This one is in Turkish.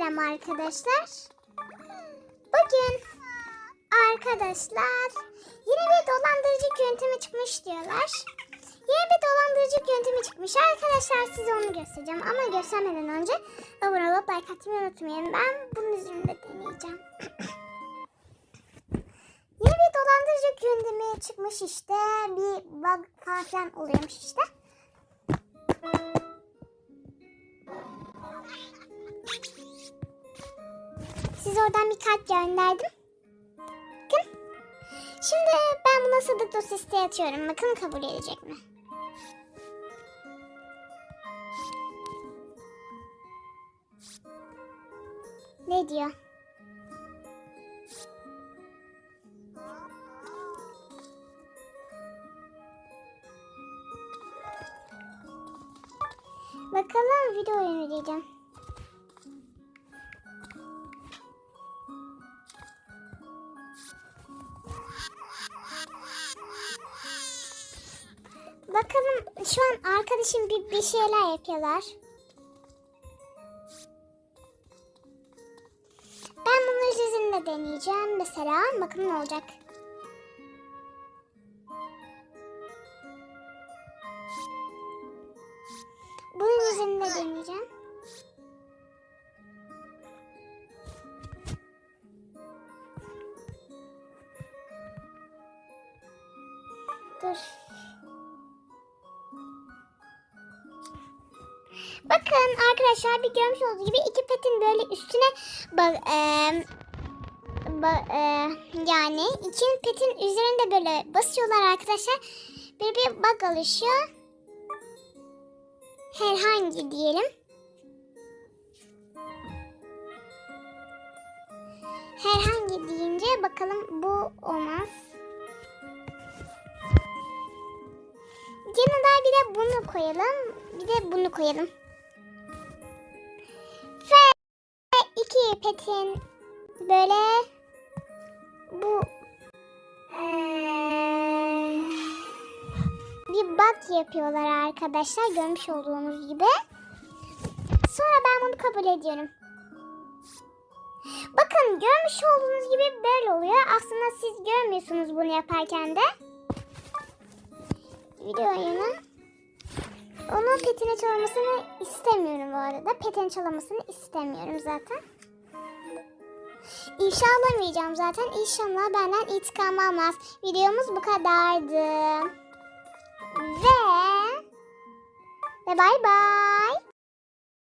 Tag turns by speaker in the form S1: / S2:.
S1: selam arkadaşlar. Bugün arkadaşlar yine bir dolandırıcı yöntemi çıkmış diyorlar. Yine bir dolandırıcı yöntemi çıkmış. Arkadaşlar size onu göstereceğim. Ama göstermeden önce abone olup like atmayı unutmayın. Ben bunun üzerinde deneyeceğim. Yeni bir dolandırıcı yöntemi çıkmış işte. Bir bug falan oluyormuş işte. Siz oradan bir kalp gönderdim. Bakın. Şimdi ben buna sadık dosyası atıyorum. Bakın kabul edecek mi? Ne diyor? Bakalım video oyunu diyeceğim. Bakalım şu an arkadaşım bir, bir şeyler yapıyorlar. Ben bunun üzerinde deneyeceğim. Mesela bakın ne olacak. Bunun üzerinde deneyeceğim. Dur. Bakın arkadaşlar bir görmüş olduğunuz gibi iki petin böyle üstüne bak eee, ba- eee, yani iki petin üzerinde böyle basıyorlar arkadaşlar. Bir bir bug oluşuyor. Herhangi diyelim. Herhangi deyince bakalım bu olmaz. Yanına bir de bunu koyalım. Bir de bunu koyalım. Petin böyle bu bir bug yapıyorlar arkadaşlar görmüş olduğunuz gibi. Sonra ben bunu kabul ediyorum. Bakın görmüş olduğunuz gibi böyle oluyor. Aslında siz görmüyorsunuz bunu yaparken de. Video oyunu. Onun petini çalmasını istemiyorum bu arada. Petini çalamasını istemiyorum zaten. İfşa alamayacağım zaten. İnşallah benden intikam almaz. Videomuz bu kadardı. Ve ve bay bay.